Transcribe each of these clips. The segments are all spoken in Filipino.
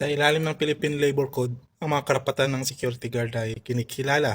Sa ilalim ng Philippine Labor Code, ang mga karapatan ng security guard ay kinikilala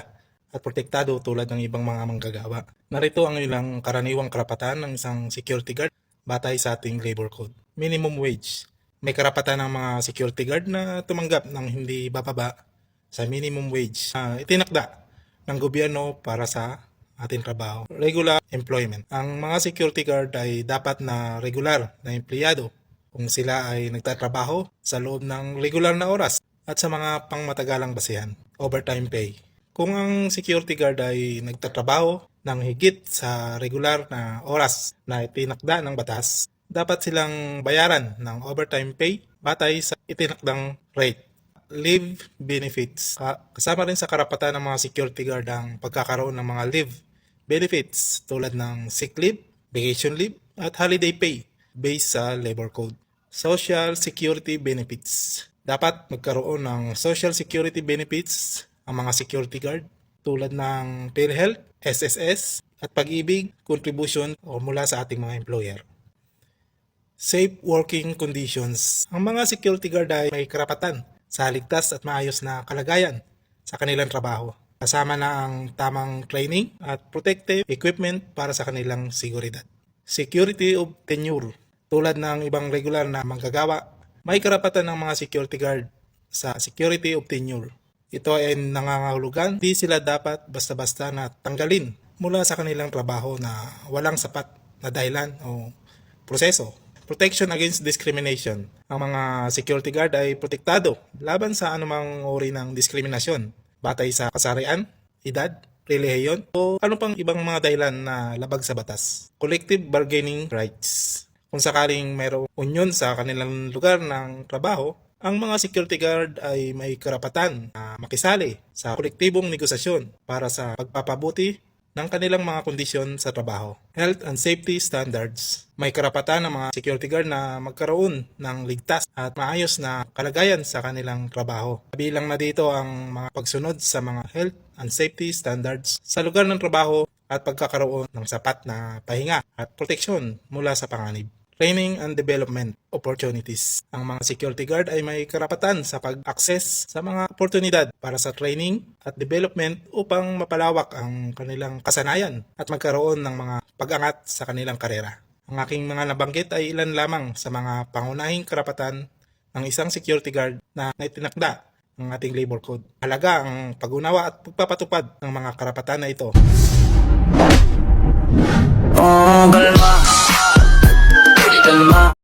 at protektado tulad ng ibang mga manggagawa. Narito ang ilang karaniwang karapatan ng isang security guard batay sa ating labor code. Minimum wage. May karapatan ng mga security guard na tumanggap ng hindi bababa sa minimum wage na itinakda ng gobyerno para sa ating trabaho. Regular employment. Ang mga security guard ay dapat na regular na empleyado kung sila ay nagtatrabaho sa loob ng regular na oras at sa mga pangmatagalang basihan, overtime pay. Kung ang security guard ay nagtatrabaho ng higit sa regular na oras na itinakda ng batas, dapat silang bayaran ng overtime pay batay sa itinakdang rate. Leave benefits. Ka- Kasama rin sa karapatan ng mga security guard ang pagkakaroon ng mga leave benefits tulad ng sick leave, vacation leave, at holiday pay based sa labor code. Social Security Benefits. Dapat magkaroon ng Social Security Benefits ang mga security guard tulad ng PhilHealth, SSS, at pag-ibig, contribution o mula sa ating mga employer. Safe working conditions. Ang mga security guard ay may karapatan sa ligtas at maayos na kalagayan sa kanilang trabaho. Kasama na ang tamang training at protective equipment para sa kanilang seguridad. Security of tenure. Tulad ng ibang regular na manggagawa, may karapatan ng mga security guard sa security of tenure. Ito ay nangangahulugan, di sila dapat basta-basta na tanggalin mula sa kanilang trabaho na walang sapat na dahilan o proseso. Protection against discrimination. Ang mga security guard ay protektado laban sa anumang uri ng diskriminasyon batay sa kasarian, edad, relihiyon o ano pang ibang mga dahilan na labag sa batas. Collective bargaining rights. Kung sakaling mayroong union sa kanilang lugar ng trabaho, ang mga security guard ay may karapatan na makisali sa kolektibong negosasyon para sa pagpapabuti ng kanilang mga kondisyon sa trabaho. Health and safety standards. May karapatan ng mga security guard na magkaroon ng ligtas at maayos na kalagayan sa kanilang trabaho. Bilang na dito ang mga pagsunod sa mga health and safety standards sa lugar ng trabaho at pagkakaroon ng sapat na pahinga at proteksyon mula sa panganib. Training and development opportunities. Ang mga security guard ay may karapatan sa pag-access sa mga oportunidad para sa training at development upang mapalawak ang kanilang kasanayan at magkaroon ng mga pag-angat sa kanilang karera. Ang aking mga nabanggit ay ilan lamang sa mga pangunahing karapatan ng isang security guard na naitinakda ng ating labor code. Halaga ang pag-unawa at pagpapatupad ng mga karapatan na ito.